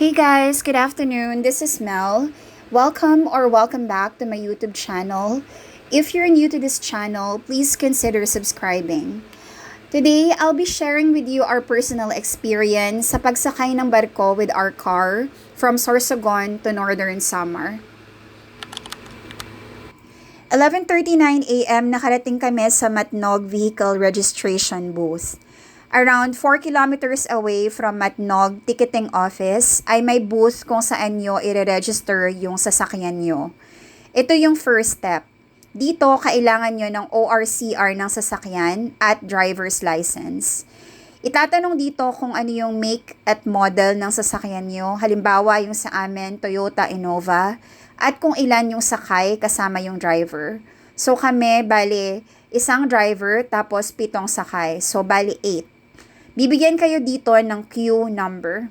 Hey guys, good afternoon. This is Mel. Welcome or welcome back to my YouTube channel. If you're new to this channel, please consider subscribing. Today, I'll be sharing with you our personal experience sa pagsakay ng barko with our car from Sorsogon to Northern Samar. 11.39 a.m. nakarating kami sa Matnog Vehicle Registration Booth. Around 4 kilometers away from Matnog Ticketing Office ay may booth kung saan nyo i-register yung sasakyan nyo. Ito yung first step. Dito, kailangan nyo ng ORCR ng sasakyan at driver's license. Itatanong dito kung ano yung make at model ng sasakyan nyo. Halimbawa, yung sa amin, Toyota Innova. At kung ilan yung sakay kasama yung driver. So kami, bali, isang driver tapos pitong sakay. So bali, 8. Bibigyan kayo dito ng queue number.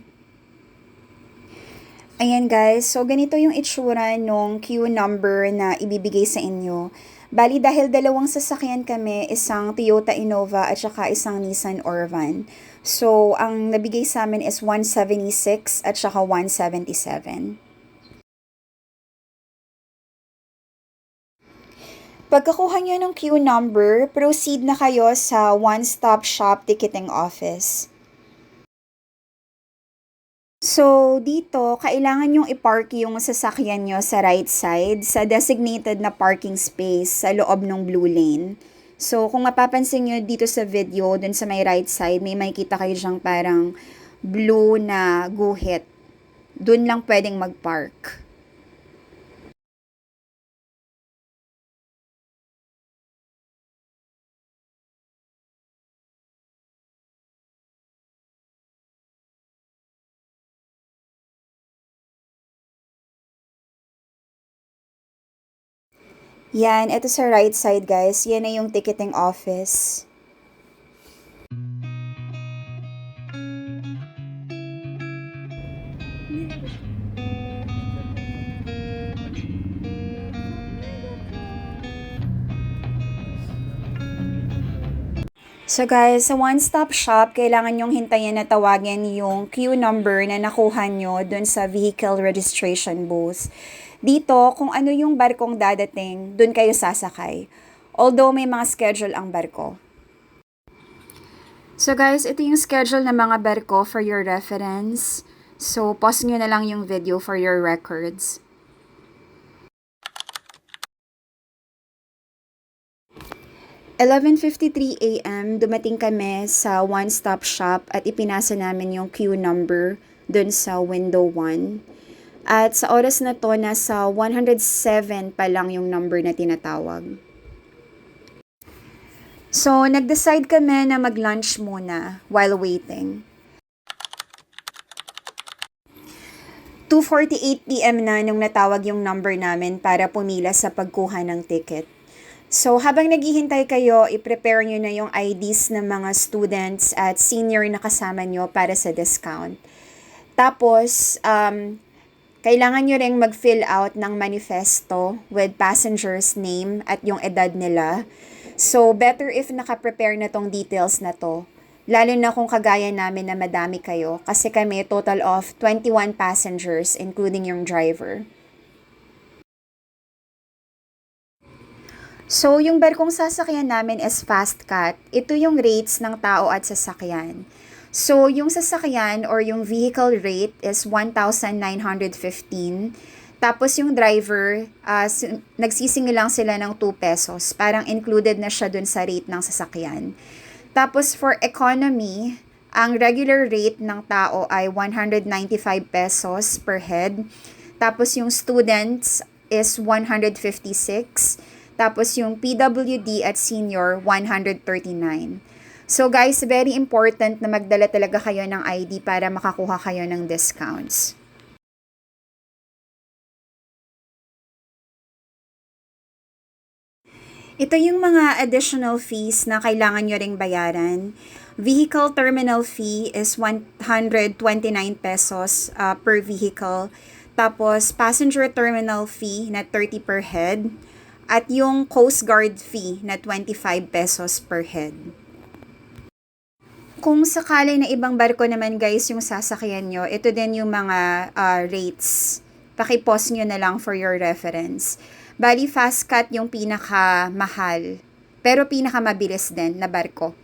Ayan guys, so ganito yung itsura nung queue number na ibibigay sa inyo. Bali dahil dalawang sasakyan kami, isang Toyota Innova at saka isang Nissan Orvan. So ang nabigay sa amin is 176 at saka 177. Pagkakuha nyo ng queue number, proceed na kayo sa one-stop shop ticketing office. So, dito, kailangan yung i-park yung sasakyan nyo sa right side sa designated na parking space sa loob ng blue lane. So, kung mapapansin nyo dito sa video, dun sa may right side, may makikita kayo dyang parang blue na guhit. Dun lang pwedeng mag-park. Yan, ito sa right side guys. Yan na yung ticketing office. So guys, sa one-stop shop, kailangan nyong hintayin na tawagin yung queue number na nakuha nyo dun sa vehicle registration booth. Dito, kung ano yung barkong dadating, dun kayo sasakay. Although may mga schedule ang barko. So guys, ito yung schedule ng mga barko for your reference. So, pause nyo na lang yung video for your records. $11.53 a.m. dumating kami sa one-stop shop at ipinasa namin yung queue number dun sa window 1. At sa oras na to, nasa 107 pa lang yung number na tinatawag. So, nag-decide kami na mag-lunch muna while waiting. 2.48pm na nung natawag yung number namin para pumila sa pagkuha ng ticket. So, habang naghihintay kayo, i-prepare nyo na yung IDs ng mga students at senior na kasama nyo para sa discount. Tapos, um, kailangan nyo rin mag-fill out ng manifesto with passenger's name at yung edad nila. So, better if naka-prepare na tong details na to. Lalo na kung kagaya namin na madami kayo. Kasi kami, total of 21 passengers, including yung driver. So, yung barkong sasakyan namin is fast cut. Ito yung rates ng tao at sasakyan. So, yung sasakyan or yung vehicle rate is 1,915. Tapos yung driver, uh, nagsisingil lang sila ng 2 pesos. Parang included na siya dun sa rate ng sasakyan. Tapos for economy, ang regular rate ng tao ay 195 pesos per head. Tapos yung students is 156. Tapos yung PWD at senior, 139. So guys, very important na magdala talaga kayo ng ID para makakuha kayo ng discounts. Ito yung mga additional fees na kailangan nyo ring bayaran. Vehicle terminal fee is 129 pesos uh, per vehicle. Tapos, passenger terminal fee na 30 per head at yung Coast Guard fee na 25 pesos per head. Kung sakali na ibang barko naman guys yung sasakyan nyo, ito din yung mga ah, rates. Pakipos nyo na lang for your reference. Bali, fast cut yung pinaka mahal. Pero pinaka mabilis din na barko.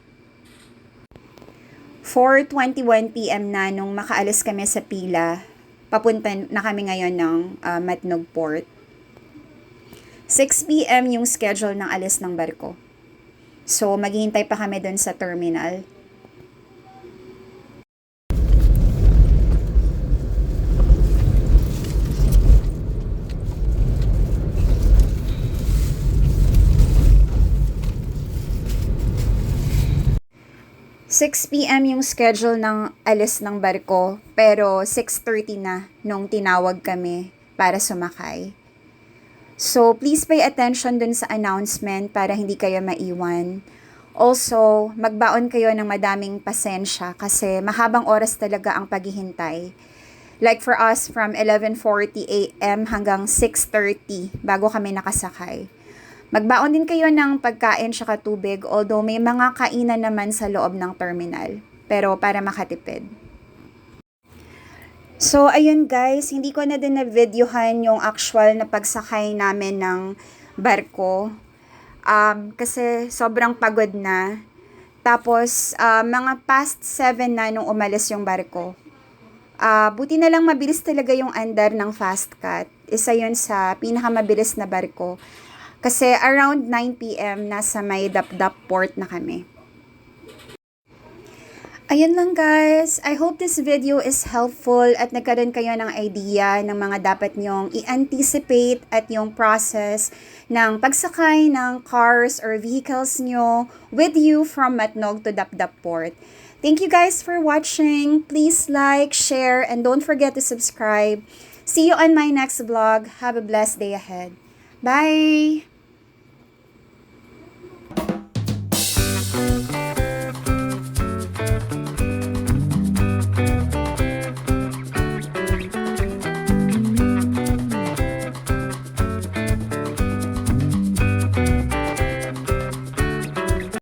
4.21pm na nung makaalis kami sa pila. Papunta na kami ngayon ng ah, Matnog Port. 6pm yung schedule ng alis ng barko. So, maghihintay pa kami dun sa terminal. Six p.m. yung schedule ng alis ng barko, pero 6.30 na nung tinawag kami para sumakay. So, please pay attention dun sa announcement para hindi kayo maiwan. Also, magbaon kayo ng madaming pasensya kasi mahabang oras talaga ang paghihintay. Like for us, from 11.40 a.m. hanggang 6.30 bago kami nakasakay. Magbaon din kayo ng pagkain tsaka tubig although may mga kainan naman sa loob ng terminal. Pero para makatipid. So, ayun guys, hindi ko na din na-videohan yung actual na pagsakay namin ng barko. Um, kasi sobrang pagod na. Tapos, ah, mga past 7 na nung umalis yung barko. Ah, buti na lang mabilis talaga yung andar ng fast cut. Isa yun sa pinakamabilis na barko. Kasi around 9pm, nasa may Dapdap port na kami. Ayun lang guys. I hope this video is helpful at nagkaroon kayo ng idea ng mga dapat nyong i-anticipate at yung process ng pagsakay ng cars or vehicles nyo with you from Matnog to Dapdap Port. Thank you guys for watching. Please like, share, and don't forget to subscribe. See you on my next vlog. Have a blessed day ahead. Bye!